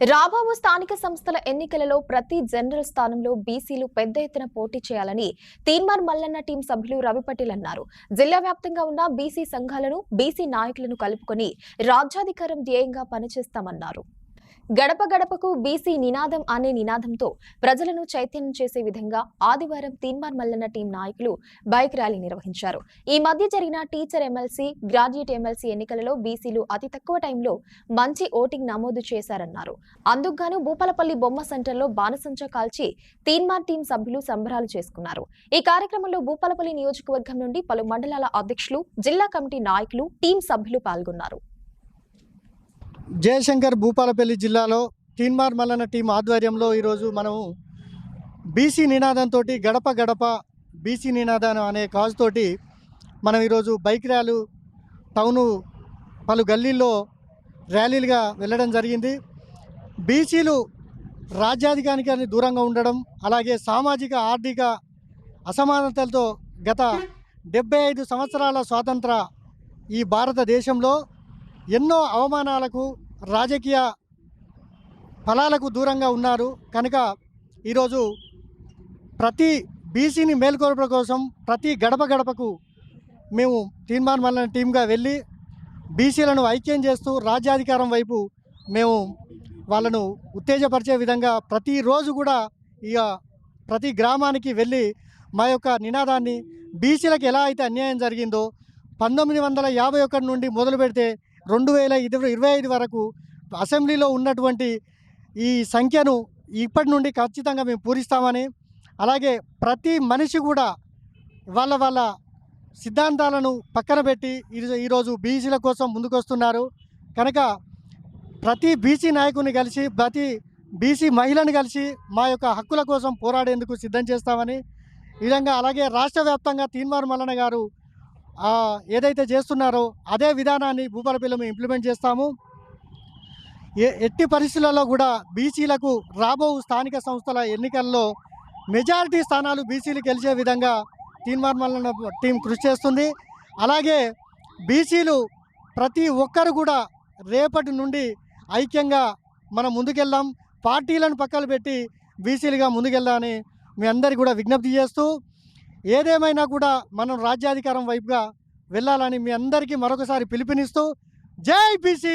రాబో స్థానిక సంస్థల ఎన్నికలలో ప్రతి జనరల్ స్థానంలో బీసీలు పెద్ద ఎత్తున పోటీ చేయాలని తీన్మార్ మల్లన్న టీం సభ్యులు రవి పటేల్ అన్నారు. జిల్లా వ్యాప్తంగా ఉన్న బీసీ సంఘాలను బీసీ నాయకులను కలుపుకొని రాజ్యాధికారం ధ్యేయంగా పనిచేస్తామన్నారు. గడప గడపకు బీసీ నినాదం అనే నినాదంతో ప్రజలను చైతన్యం చేసే విధంగా ఆదివారం తీన్మార్ మల్లన్న టీం నాయకులు బైక్ ర్యాలీ నిర్వహించారు. ఈ మధ్య జరిగిన టీచర్ ఎమ్మెల్సీ గ్రాడ్యుయేట్ ఎమ్మెల్సీ ఎన్నికలలో బీసీలు అతి తక్కువ టైంలో మంచి ఓటింగ్ నమోదు చేశారన్నారు. అందుకుగాను భూపాలపల్లి బొమ్మ సెంటర్లో బాణసంచ కాల్చి తీన్మార్ టీం సభ్యులు సంబరాలు చేసుకున్నారు. ఈ కార్యక్రమంలో భూపాలపల్లి నియోజకవర్గం నుండి పలు మండలాల అధ్యక్షులు జిల్లా కమిటీ నాయకులు టీం సభ్యులు పాల్గొన్నారు. జయశంకర్ భూపాలపల్లి జిల్లాలో టీన్మార్ మల్లన్న టీం ఆధ్వర్యంలో ఈరోజు మనము బీసీ నినాదంతో గడప గడప బీసీ నినాదం అనే కాజుతోటి మనం ఈరోజు బైక్ ర్యాలు టౌను పలు గల్లీల్లో ర్యాలీలుగా వెళ్ళడం జరిగింది. బీసీలు రాజ్యాధికారానికి దూరంగా ఉండడం అలాగే సామాజిక ఆర్థిక అసమానతలతో గత డెబ్బై ఐదు సంవత్సరాల స్వాతంత్ర ఈ భారతదేశంలో ఎన్నో అవమానాలకు రాజకీయ ఫలాలకు దూరంగా ఉన్నారు. కనుక ఈరోజు ప్రతి బీసీని మేల్కొల్ప కోసం ప్రతి గడప గడపకు మేము తీర్మాన్ వల్ల టీంగా వెళ్ళి బీసీలను ఐక్యం చేస్తూ రాజ్యాధికారం వైపు మేము వాళ్ళను ఉత్తేజపరిచే విధంగా ప్రతిరోజు కూడా ఇక ప్రతి గ్రామానికి వెళ్ళి మా యొక్క నినాదాన్ని బీసీలకు ఎలా అయితే అన్యాయం జరిగిందో పంతొమ్మిది వందల యాభై ఒకటి నుండి మొదలు పెడితే రెండు వేల ఇరవై ఇరవై ఐదు వరకు అసెంబ్లీలో ఉన్నటువంటి ఈ సంఖ్యను ఇప్పటి నుండి ఖచ్చితంగా మేము పూరిస్తామని అలాగే ప్రతి మనిషి కూడా వాళ్ళ వాళ్ళ సిద్ధాంతాలను పక్కన పెట్టి ఈరోజు బీసీల కోసం ముందుకొస్తున్నారు. కనుక ప్రతి బీసీ నాయకుని కలిసి ప్రతి బీసీ మహిళను కలిసి మా యొక్క హక్కుల కోసం పోరాడేందుకు సిద్ధం చేస్తామని ఈ విధంగా అలాగే రాష్ట్ర వ్యాప్తంగా తీన్మార్ మల్లన్న గారు ఏదైతే చేస్తున్నారో అదే విధానాన్ని భూపాలపల్లి మేము ఇంప్లిమెంట్ చేస్తాము. ఎట్టి పరిస్థితులలో కూడా బీసీలకు రాబో స్థానిక సంస్థల ఎన్నికల్లో మెజారిటీ స్థానాలు బీసీలు గెలిచే విధంగా టీమ్ మల్లన్న టీం కృషి చేస్తుంది. అలాగే బీసీలు ప్రతి ఒక్కరు కూడా రేపటి నుండి ఐక్యంగా మనం ముందుకెళ్దాం. పార్టీలను పక్కన పెట్టి బీసీలుగా ముందుకెళ్దామని మీ అందరికీ కూడా విజ్ఞప్తి చేస్తూ ఏదేమైనా కూడా మనం రాజ్యాధికారం వైపుగా వెళ్ళాలని మీ అందరికీ మరొకసారి పిలుపునిస్తూ జై బీసీ